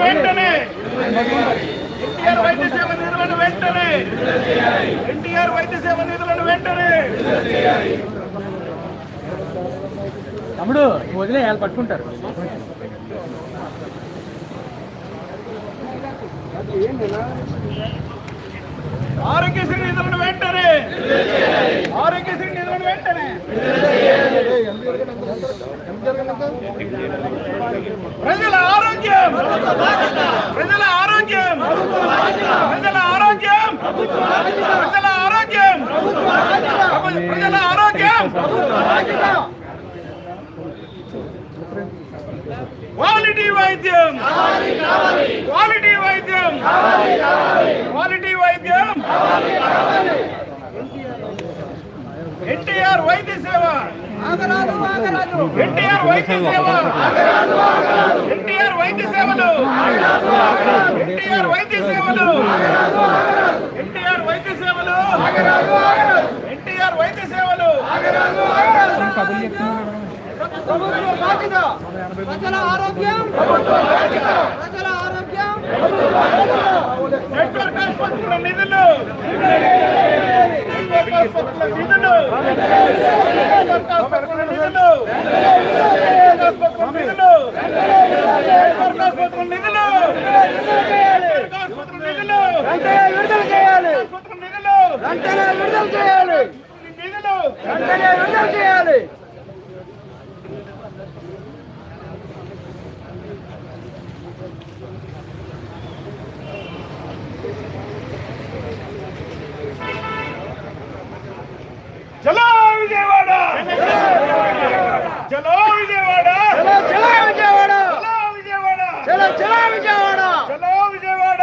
వెంటనే! ఎన్టీఆర్ వైద్య సేవ నిధులను వెంటనే! ఎన్టీఆర్ వైద్య సేవ నిధులను వెంటనే! తమ్ముడు వదిలే వాళ్ళు పట్టుకుంటారు? ఆరోగ్యశ్రీ నిధులను వెంటనే! ఆరోగ్యశ్రీ నిధులను వెంటనే! ప్రజల ప్రజల ఆరోగ్యం ప్రజల ఆరోగ్యం ప్రజల ఆరోగ్యం ప్రజల ఆరోగ్యం క్వాలిటీ వైద్యం క్వాలిటీ వైద్యం క్వాలిటీ వైద్యం ఎన్టీఆర్ వైద్య సేవ ఎన్టీఆర్ వైద్య సేవ. ఎన్టీఆర్ వైద్య సేవలు. ఎన్టీఆర్ వైద్య సేవలు. ఎన్టీఆర్ వైద్య సేవలు. ఎన్టీఆర్ వైద్య సేవలు. ప్రజల ఆరోగ్యం. ప్రజల ఆరోగ్యం. నెట్వర్క్ ఆసుపత్రుల నిధులు. వెంటనే విడుదల చేయాలి ఆసుపత్రుల నిధులు వెంటనే విడుదల చేయాలి నిధులు వెంటనే విడుదల చేయాలి చలో విజయవాడ చలో విజయవాడ చలో విజయవాడ చలో విజయవాడ చలో చలో విజయవాడ చలో విజయవాడ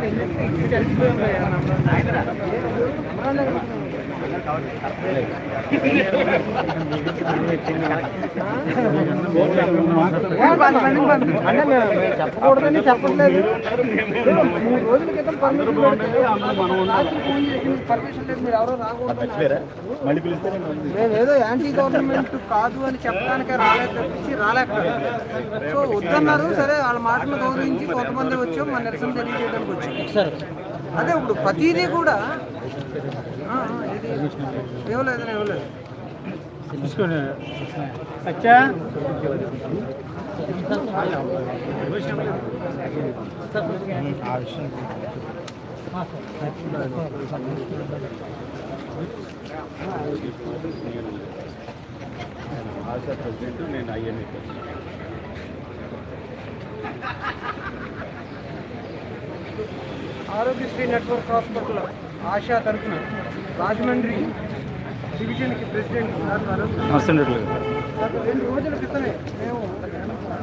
తెలుసుకోవడం చెప్పకూడదని చెప్పట్లేదు మూడు రోజుల క్రితం పర్మిషన్ పర్మిషన్ లేదు. మీరు ఎవరో రాకూడదు. యాంటీ గవర్నమెంట్ కాదు అని చెప్పడానికే రాలేదు తప్పించి రాలేకపోయాం సో వద్దన్నారు. సరే వాళ్ళ మాటలు గౌరవించి కొంతమంది వచ్చాం. మన నిరసన తెలియజేయడానికి వచ్చాం. అదే ఇప్పుడు ప్రతిదీ కూడా ఆ, ఇది ఇవ్వలేదు ఇవ్వలేదు చూసుకోండి సత్యా ఆశా ప్రెసిడెంట్ నేను IMA Aarogyasri network hospital ASHA తరఫున రాజమండ్రి డివిజన్కి ప్రెసిడెంట్ రెండు రోజుల క్రితమే మేము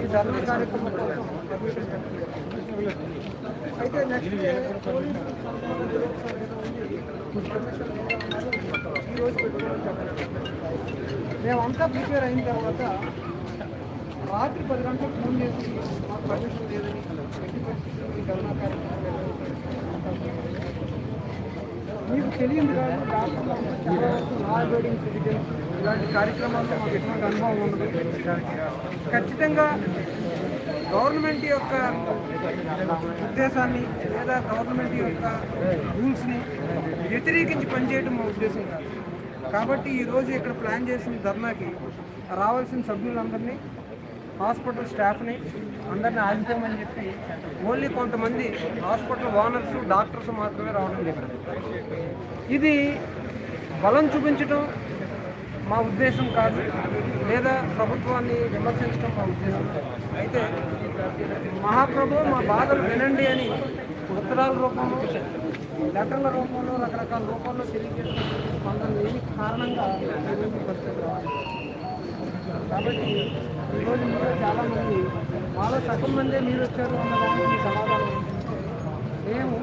ఈ ధర్నా కార్యక్రమం కోసం. అయితే నెక్స్ట్ ఈరోజు. మేమంతా ప్రిపేర్ అయిన తర్వాత రాత్రి పది గంటలకు ఫోన్ చేసి మాకు పర్మిషన్ లేదని ఎట్టి పరిస్థితుల్లో ఈ ధర్నా కార్యక్రమం మీకు తెలియదు కాదు ఇలాంటి కార్యక్రమాల్లో మాకు ఎటువంటి అనుభవం ఉండదు. ఖచ్చితంగా గవర్నమెంట్ యొక్క ఉద్దేశాన్ని లేదా గవర్నమెంట్ యొక్క రూల్స్ని వ్యతిరేకించి పనిచేయడం మా ఉద్దేశం కాదు. కాబట్టి ఈరోజు ఇక్కడ ప్లాన్ చేసిన ధర్నాకి రావాల్సిన సభ్యులందరినీ హాస్పిటల్ స్టాఫ్ని అందరిని ఆగిపోమని చెప్పి ఓన్లీ కొంతమంది హాస్పిటల్ ఓనర్స్ డాక్టర్స్ మాత్రమే రావడం జరిగింది. ఇది బలం చూపించడం మా ఉద్దేశం కాదు లేదా ప్రభుత్వాన్ని విమర్శించడం మా ఉద్దేశం అయితే మహాప్రభు మా బాధలు వినండి అని ఉత్తరాల రూపంలో లెటర్ల రూపంలో రకరకాల రూపంలో తెలియజేసిన స్పందన లేని కారణంగా పరిస్థితి రావాలి. కాబట్టి ఈరోజు కూడా చాలామంది మాలో సగం మందే మీరు వచ్చారు అన్నదానికి సమాధానం. మేము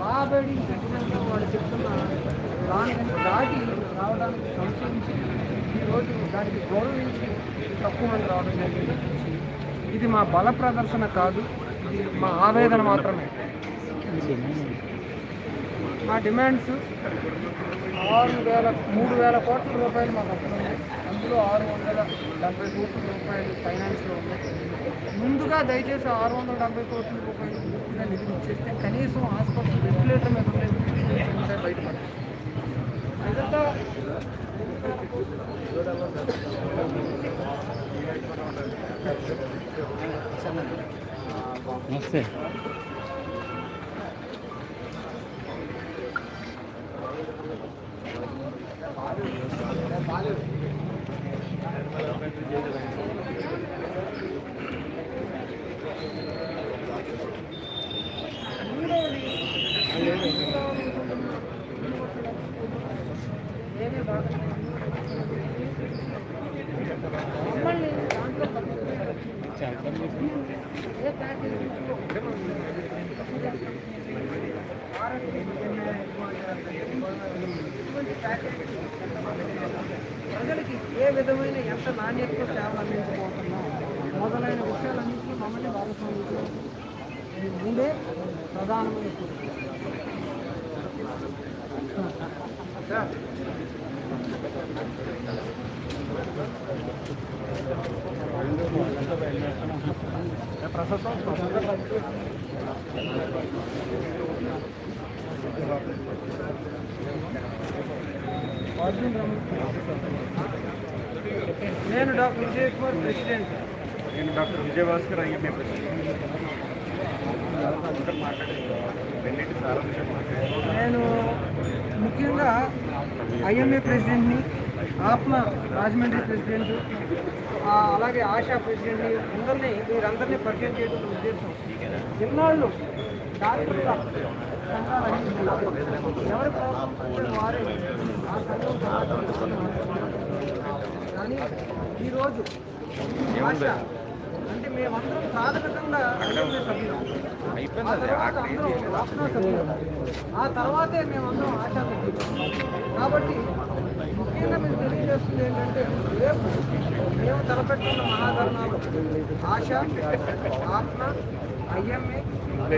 బాబడి పెట్టినంత వాళ్ళు చెప్తున్న దాటి రావడానికి సంశయించి ఈరోజు దానికి గౌరవించి తక్కువ మంది రావడం జరిగింది ఇది మా బల ప్రదర్శన కాదు. ఇది మా ఆవేదన మాత్రమే. మా డిమాండ్స్ ఆరు వేల మూడు వేల కోట్ల రూపాయలు మాకు అక్కడ అందులో ఆరు వందల డెబ్బై కోట్ల రూపాయలు ఫైనాన్స్లో ఉన్నాయి. ముందుగా దయచేసి ఆరు వందల డెబ్బై కోట్ల రూపాయలు పూర్తిగా నిధులు ఇచ్చేస్తే కనీసం హాస్పిటల్ వెంటిలేటర్ మీద ఉండే ఉంటే బయటపడాలి మిగతా నమస్తే. ప్రజలకి ఏ విధమైన ఎంత నాణ్యతతో సేవలు అందించబోతున్నాం మొదలైన విషయాలన్నింటినీ మమ్మల్ని భాగస్వామ్యం చేయాలి. ఈ మూడే ప్రధానమైన కోరిక. నేను డాక్టర్ విజయ్ కుమార్ ప్రెసిడెంట్. నేను డాక్టర్ విజయభాస్కర్ ఐఎంఏ ప్రెసిడెంట్. నేను ముఖ్యంగా ఐఎంఏ ప్రెసిడెంట్ని ఆత్మ రాజమండ్రి ప్రెసిడెంట్ అలాగే ఆశా ప్రెసిడెంట్ని అందరినీ మీరందరినీ పరిచయం చేయడం ఉద్దేశం. చిన్నాళ్ళు డాక్టర్ల సంఘాలన్నీ వారే. కానీ ఈరోజు ఆశ అంటే మేమందరం ప్రాథమికంగా ఐఎంఏ సభ్యులం. ఆ తర్వాత మేమందరం ఆశా సభ్యులం. కాబట్టి ముఖ్యంగా మీకు తెలియజేస్తుంది ఏంటంటే రేపు మేము తలపెట్టుకున్న మహాధర్నాలు ఆశ ఆత్మ IMA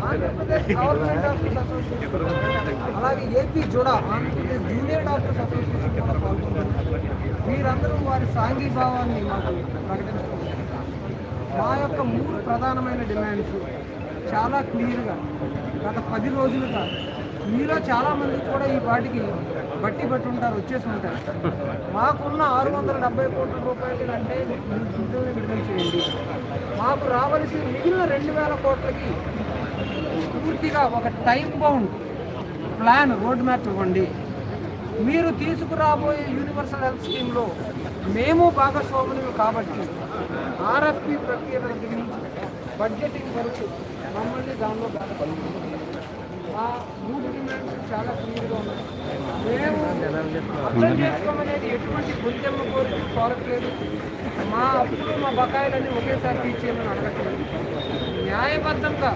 Andhra Pradesh government doctors association అలాగే AP JUDA Andhra Pradesh junior doctors association కూడా పాల్గొంటున్నారు మీరందరూ వారి సాంఘీభావాన్ని మాకు ప్రకటించుకుంటున్నారు మా యొక్క మూడు ప్రధానమైన డిమాండ్స్ చాలా క్లియర్గా గత పది రోజులుగా మీలో చాలామంది కూడా ఈ పాటికి బట్టి బట్టి ఉంటారు వచ్చేసి ఉంటారు. మాకున్న ఆరు వందల డెబ్బై కోట్ల రూపాయలు అంటే నిధులను విడుదల చేయండి. మాకు రావలసిన మిగిలిన రెండు వేల కోట్లకి పూర్తిగా ఒక time bound plan road map ఇవ్వండి. మీరు తీసుకురాబోయే యూనివర్సల్ హెల్త్ స్కీమ్లో మేము భాగస్వాములు కాబట్టి ఆర్ఎఫ్పి ప్రక్రియ దగ్గర నుంచి బడ్జెటింగ్ వరకు మమ్మల్ని దానిలో ఆ మూడు డిమాండ్స్ చాలా క్లియర్గా ఉన్నాయి. మేము అర్థం చేసుకోమనేది ఎటువంటి గుంతెమ్మ కోరిక కోరట్లేదు. మా అప్పులు మా బకాయిలన్నీ ఒకేసారి తీర్చేయమని అడగట్లేదు. న్యాయబద్ధంగా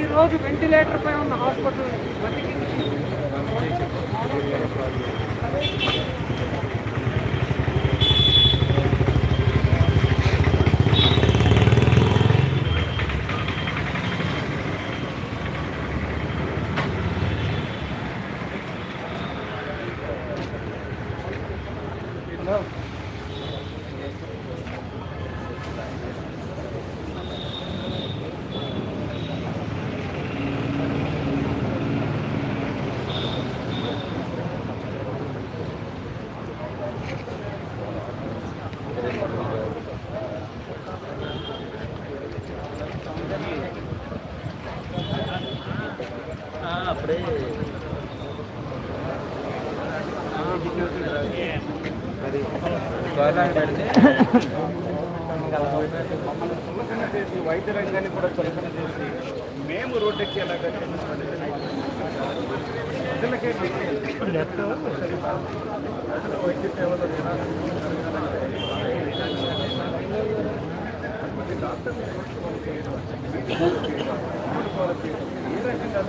ఈరోజు వెంటిలేటర్ పై ఉన్న హాస్పిటల్ బతికించి చులకన చేసి వైద్య రంగాన్ని కూడా చులకన చేసి మేము రోడ్డెక్కి అలాగే ప్రజలకే వైద్య సేవలు డాక్టర్ ఏ రకంగా